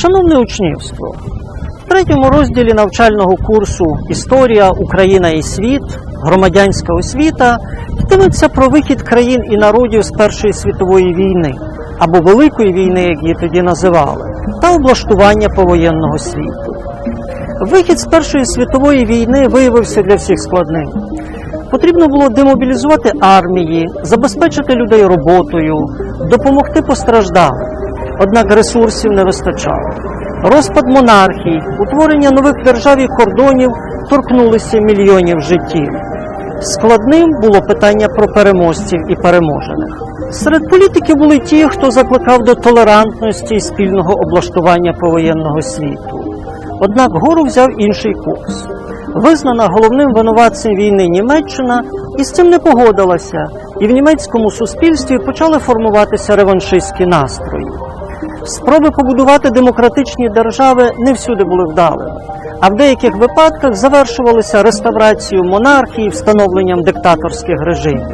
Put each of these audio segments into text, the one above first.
Шановне учнівство, в третьому розділі навчального курсу Історія, Україна і світ, громадянська освіта йтиметься про вихід країн і народів з Першої світової війни або Великої війни, як її тоді називали, та облаштування повоєнного світу. Вихід з Першої світової війни виявився для всіх складним. Потрібно було демобілізувати армії, забезпечити людей роботою, допомогти постраждалим. Однак ресурсів не вистачало. Розпад монархій, утворення нових держав і кордонів торкнулися мільйонів життів. Складним було питання про переможців і переможених. Серед політиків були ті, хто закликав до толерантності і спільного облаштування повоєнного світу. Однак гору взяв інший курс. Визнана головним винуватцем війни Німеччина і з цим не погодилася, і в німецькому суспільстві почали формуватися реваншистські настрої. Спроби побудувати демократичні держави не всюди були вдалими, а в деяких випадках завершувалися реставрацією монархії, встановленням диктаторських режимів.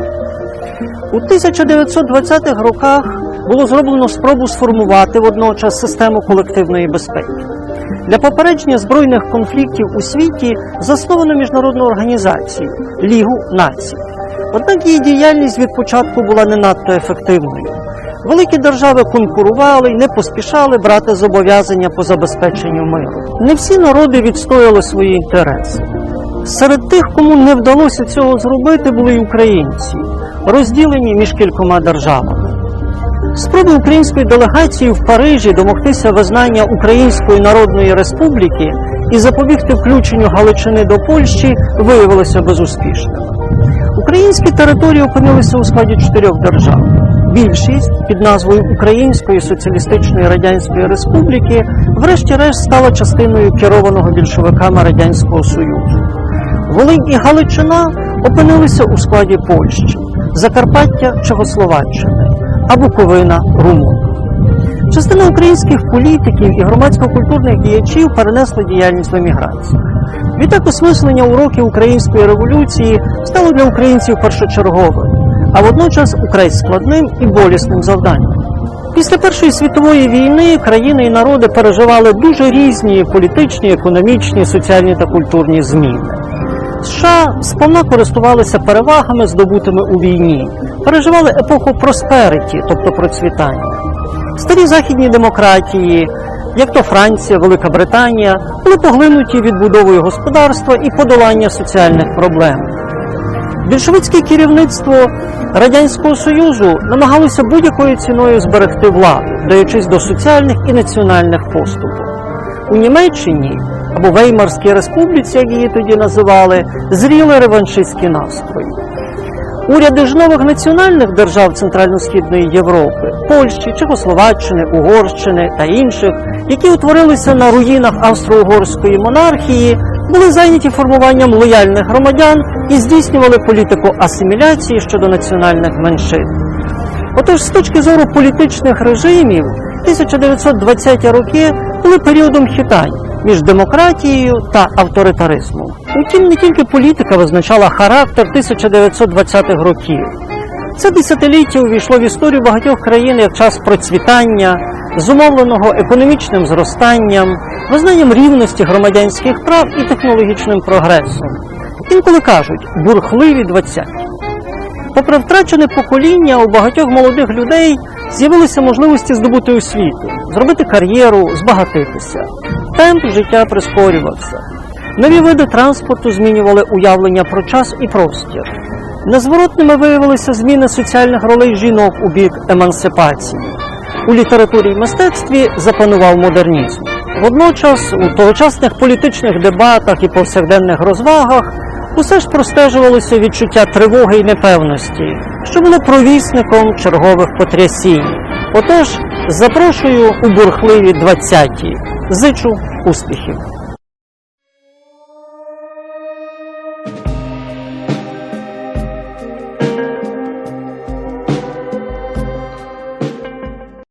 У 1920-х роках було зроблено спробу сформувати водночас систему колективної безпеки. Для попередження збройних конфліктів у світі засновано міжнародну організацію Лігу націй. Однак її діяльність від початку була не надто ефективною. Великі держави конкурували і не поспішали брати зобов'язання по забезпеченню миру. Не всі народи відстояли свої інтереси. Серед тих, кому не вдалося цього зробити, були й українці, розділені між кількома державами. Спроби української делегації в Парижі домогтися визнання Української Народної Республіки і запобігти включенню Галичини до Польщі виявилися безуспішними. Українські території опинилися у складі чотирьох держав. Більшість під назвою Української Соціалістичної Радянської Республіки, врешті-решт стала частиною керованого більшовиками Радянського Союзу. Волинь і Галичина опинилися у складі Польщі, Закарпаття Чехословаччини, а Буковина Румун. Частина українських політиків і громадсько-культурних діячів перенесли діяльність в еміграцію. Відтак осмислення уроків української революції стало для українців першочерговим, а водночас украй складним і болісним завданням. Після Першої світової війни країни і народи переживали дуже різні політичні, економічні, соціальні та культурні зміни. США сповна користувалися перевагами, здобутими у війні, переживали епоху проспериті, тобто процвітання. Старі західні демократії, як то Франція, Велика Британія, були поглинуті відбудовою господарства і подолання соціальних проблем. Більшовицьке керівництво Радянського Союзу намагалося будь-якою ціною зберегти владу, даючись до соціальних і національних поступок. У Німеччині або Веймарській республіці, як її тоді називали, зріли реваншистські настрої. Уряди ж нових національних держав Центрально-Східної Європи, Польщі, Чехословаччини, Угорщини та інших, які утворилися на руїнах австро-угорської монархії, були зайняті формуванням лояльних громадян і здійснювали політику асиміляції щодо національних меншин. Отож, з точки зору політичних режимів, 1920-ті роки були періодом хитань між демократією та авторитаризмом. Утім, не тільки політика визначала характер 1920-х років. Це десятиліття увійшло в історію багатьох країн як час процвітання, зумовленого економічним зростанням, визнанням рівності громадянських прав і технологічним прогресом. Інколи кажуть бурхливі двадцяті. Попри втрачене покоління, у багатьох молодих людей з'явилися можливості здобути освіту, зробити кар'єру, збагатитися. Темп життя прискорювався. Нові види транспорту змінювали уявлення про час і простір. Незворотними виявилися зміни соціальних ролей жінок у бік емансипації. У літературі і мистецтві запанував модернізм. Водночас, у тогочасних політичних дебатах і повсякденних розвагах усе ж простежувалося відчуття тривоги і непевності, що було провісником чергових потрясінь. Отож, запрошую у бурхливі двадцяті. Зичу успіхів!